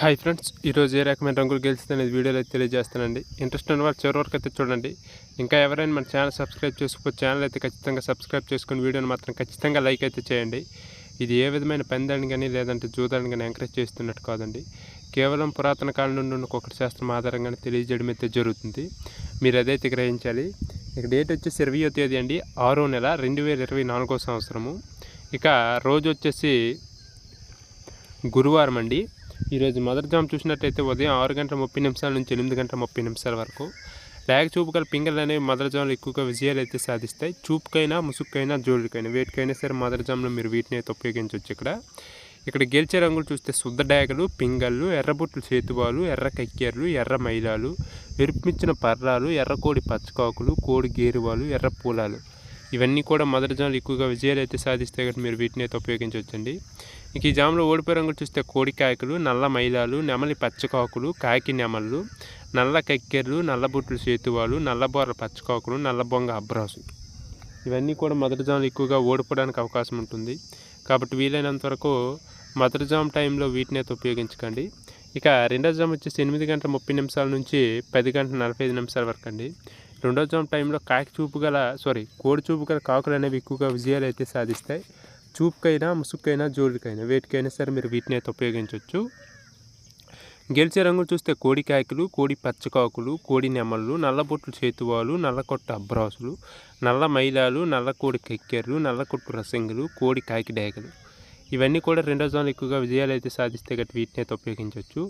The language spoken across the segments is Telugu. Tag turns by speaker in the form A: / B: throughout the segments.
A: హాయ్ ఫ్రెండ్స్ ఈరోజు ఏ రకమైన రంగులు గెలిచింది అనేది వీడియోలో తెలియజేస్తానండి. ఇంట్రెస్ట్ ఉన్న వాళ్ళు చివరి వరకు అయితే చూడండి. ఇంకా ఎవరైనా మన ఛానల్ సబ్స్క్రైబ్ చేసుకో ఛానల్ అయితే ఖచ్చితంగా సబ్స్క్రైబ్ చేసుకుని వీడియోని మాత్రం ఖచ్చితంగా లైక్ అయితే చేయండి. ఇది ఏ విధమైన పెందాన్ని కానీ లేదంటే జూదాన్ని కానీ ఎంకరేజ్ చేస్తున్నట్టు కాదండి. కేవలం పురాతన కాలం నుండి ఉన్న ఒకటి శాస్త్రం ఆధారంగానే తెలియజేయడం అయితే జరుగుతుంది. మీరు అదైతే గ్రహించాలి. ఇక డేట్ వచ్చేసి ఇరవయో తేదీ అండి. ఆరో నెల రెండు వేల ఇరవై నాలుగో సంవత్సరము. ఇక రోజు వచ్చేసి గురువారం అండి. ఈరోజు మొదటి జామ్ చూసినట్టయితే ఉదయం ఆరు గంటల ముప్పై నిమిషాల నుంచి ఎనిమిది గంటల ముప్పై నిమిషాల వరకు. లేక చూపు గల పింగళ్ళు అనేవి మొదటి జాములు ఎక్కువగా విజయాలు అయితే సాధిస్తాయి. చూపుకైనా ముసుక్కైనా జోడుకైనా వేటికైనా సరే మొదటి జాములో మీరు వీటిని అయితే ఉపయోగించవచ్చు ఇక్కడ. ఇక్కడ గెలిచే రంగులు చూస్తే శుద్ధ డాగలు పింగళ్ళు ఎర్రబుట్లు చేతువాలు ఎర్ర కక్కెర్లు ఎర్ర మైలాలు ఎరుపుమిచ్చిన పర్రాలు ఎర్రకోడి పచ్చకాకులు కోడి గేరువాలు ఎర్ర పూలాలు. ఇవన్నీ కూడా మొదటి జాములు ఎక్కువగా విజయాలు అయితే సాధిస్తే కనుక మీరు వీటిని అయితే ఉపయోగించవచ్చండి. ఇంక ఈ జామలో ఓడిపోయే రంగులు చూస్తే కోడి కాకులు నల్ల మైలాలు నెమలి పచ్చకాకులు కాకి నెమళ్ళు నల్ల కక్కెర్లు నల్లబుట్లు నల్ల నల్లబోర పచ్చకాకులు నల్లబొంగ అబ్రాసు. ఇవన్నీ కూడా మొదటి జాములు ఎక్కువగా ఓడిపోవడానికి అవకాశం ఉంటుంది. కాబట్టి వీలైనంత వరకు మొదటి జామ్ టైంలో వీటిని అయితే ఉపయోగించకండి. ఇక రెండో జామ్ వచ్చేసి ఎనిమిది గంటల ముప్పై నిమిషాల నుంచి పది గంటల నలభై ఐదు నిమిషాల వరకు అండి. రెండో జామ్ టైంలో కాకి చూపు గల సారీ కోడి చూపు గల కాకులు అనేవి ఎక్కువగా విజయాలు అయితే సాధిస్తాయి. చూపుకైనా ముసుగుకైనా జోడుకైనా వేటికైనా సరే మీరు వీటిని అయితే ఉపయోగించవచ్చు గెలిచే రంగులు చూస్తే కోడి కాయకులు కోడి పచ్చకాకులు కోడి నెమళ్ళు నల్లబొట్లు చేతువాలు నల్లకొట్టు అబ్రాసులు నల్ల మైలాలు నల్ల కోడి కెక్కెర్లు నల్లకొట్టు రసంగులు కోడి కాకి డేగలు. ఇవన్నీ కూడా రెండో జోన్లు ఎక్కువగా విజయాలు అయితే సాధిస్తే గట్టి వీటిని అయితే ఉపయోగించవచ్చు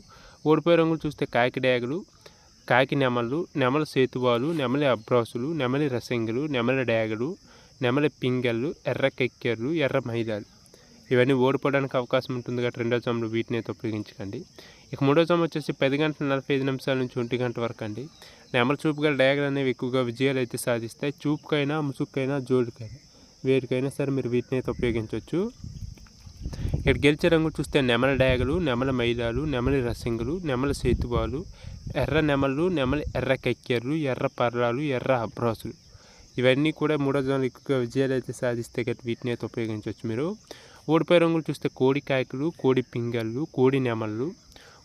A: ఓడిపోయే రంగులు చూస్తే కాకి డేగలు కాకి నెమళ్ళు నెమల సేతువాలు నెమలి అబ్రాసులు నెమలి రసంగులు నెమలి డేగలు నెమలి పింగళ్ళు ఎర్ర కెక్కెర్లు ఎర్ర మైదాలు. ఇవన్నీ ఓడిపోవడానికి అవకాశం ఉంటుంది కాబట్టి రెండో జాములు వీటిని అయితే ఉపయోగించకండి. ఇక మూడో జాము వచ్చేసి పది గంటల నలభై ఐదు నిమిషాల నుంచి ఒంటి గంట వరకు అండి. నెమల చూపు గల డయాగలు అనేవి ఎక్కువగా విజయాలు అయితే సాధిస్తాయి. చూపుకైనా ముసుక్కైనా జోడికైనా వేటికైనా సరే మీరు వీటిని అయితే ఉపయోగించవచ్చు. ఇక్కడ గెలిచే రంగు చూస్తే నెమల డయాగలు నెమల మైలాలు నెమలి రసింగులు నెమల సేతువాలు ఎర్ర నెమలు నెమలి ఎర్ర కెక్కెర్లు ఎర్ర పర్రాలు ఎర్ర అబ్రాసులు. ఇవన్నీ కూడా మూడో జోన్లు ఎక్కువగా విజయాలు అయితే సాధిస్తే గట్టి వీటిని అయితే ఉపయోగించవచ్చు మీరు. ఓడిపోయే రంగులు చూస్తే కోడి కాయకులు కోడి పింగళ్ళు కోడి నెమళ్ళు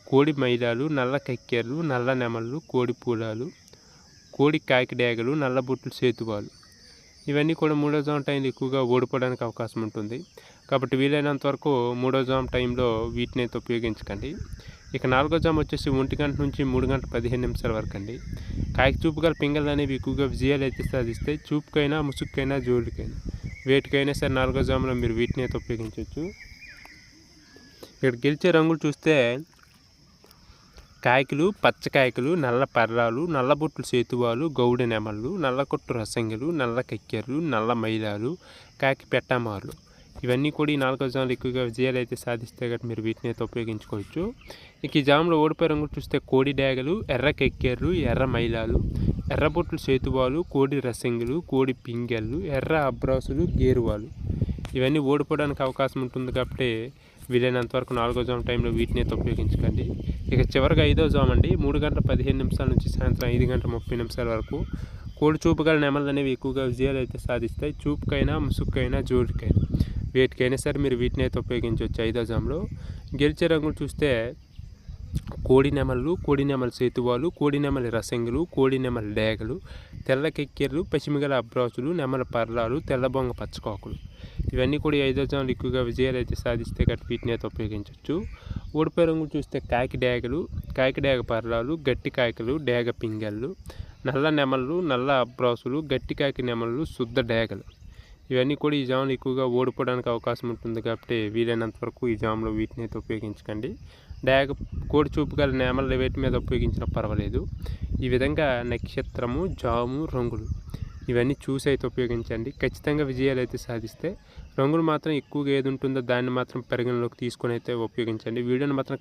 A: కోడి మైలాలు నల్ల కక్కెర్లు నల్ల నెమళ్ళు కోడి పూలాలు కోడి కాకిడేగలు నల్ల బుట్లు సేతువాలు. ఇవన్నీ కూడా మూడో జామ్ టైంలో ఎక్కువగా ఓడిపోవడానికి అవకాశం ఉంటుంది. కాబట్టి వీలైనంత వరకు మూడో జామ్ టైంలో వీటిని అయితే ఉపయోగించకండి. ఇక నాలుగో జామ్ వచ్చేసి ఒంటి గంట నుంచి మూడు గంటల పదిహేను నిమిషాల వరకు అండి. కాయకు చూపు గల పింగళ్ళు అనేవి ఎక్కువగా విజయాలు అయితే సాధిస్తాయి. చూపుకైనా ముసుగుకైనా జోలికైనా వేటికైనా సరే నాలుగో జాములో మీరు వీటిని అయితే ఉపయోగించవచ్చు. ఇక్కడ గెలిచే రంగులు చూస్తే కాయకులు పచ్చకాయకులు నల్ల పర్రాలు నల్లబొట్లు సేతువాలు గౌడ నెమళ్ళు నల్లకొట్టు రసంగులు నల్ల కక్కెర్లు నల్ల మైలాలు కాకి పెట్టమార్లు. ఇవన్నీ కూడా ఈ నాలుగో జాములు ఎక్కువగా విజయాలు అయితే సాధిస్తే కాబట్టి మీరు వీటిని అయితే ఉపయోగించుకోవచ్చు. ఇక ఈ జాములో ఓడిపోయే రంగులు చూస్తే కోడి డాగలు ఎర్ర కెక్కెర్లు ఎర్ర మైలాలు ఎర్రబొట్లు సేతువాలు కోడి రసంగులు కోడి పింగళ్ళు ఎర్ర అబ్రాసులు గేరువాలు. ఇవన్నీ ఓడిపోవడానికి అవకాశం ఉంటుంది కాబట్టి వీలైనంత వరకు నాలుగో జామ్ టైంలో వీటిని అయితే ఉపయోగించకండి. ఇక చివరిగా ఐదో జామ్ అండి. మూడు గంటల పదిహేను నిమిషాల నుంచి సాయంత్రం ఐదు గంటల ముప్పై నిమిషాల వరకు కోడి చూపు గల నెమలు అనేవి ఎక్కువగా విజయాలు అయితే సాధిస్తాయి. చూపుకైనా ముసుక్కైనా జోడికైనా. వేటికైనా సరే మీరు వీటిని అయితే ఉపయోగించవచ్చు. ఐదో జాములో గెలిచే రంగులు చూస్తే కోడి నెమలు కోడి నెమల సేతువాలు కోడి నెమలి రసంగులు కోడి నెమల డేగలు తెల్ల కెక్కెర్లు పశ్చిమగల అబ్రాసులు నెమల పర్లాలు తెల్లబొంగ పచ్చకాకులు. ఇవన్నీ కూడా ఐదో జాములు ఎక్కువగా విజయాలు అయితే సాధిస్తే గట్టి వీటిని అయితే ఉపయోగించవచ్చు. ఓడిపోయే రంగులు చూస్తే కాకి డేగలు కాకి డేగ పర్లాలు గట్టి కాయకలు డేగ పింగళ్ళు నల్ల నెమళ్ళు నల్ల అబ్రాసులు గట్టి కాకి నెమళ్ళు శుద్ధ డేగలు. ఇవన్నీ కూడా ఈ జాములు ఎక్కువగా ఓడిపోవడానికి అవకాశం ఉంటుంది కాబట్టి వీలైనంత వరకు ఈ జామ్లో వీటిని అయితే ఉపయోగించకండి. డాగ కోడి చూపు గల నేమల వేటి మీద ఉపయోగించినా పర్వాలేదు. ఈ విధంగా నక్షత్రము జాము రంగులు ఇవన్నీ చూసి అయితే ఉపయోగించండి. ఖచ్చితంగా విజయాలు అయితే సాధిస్తే రంగులు మాత్రం ఎక్కువగా ఏది ఉంటుందో దాన్ని మాత్రం పరిగణలోకి తీసుకొని అయితే ఉపయోగించండి. వీడియోని మాత్రం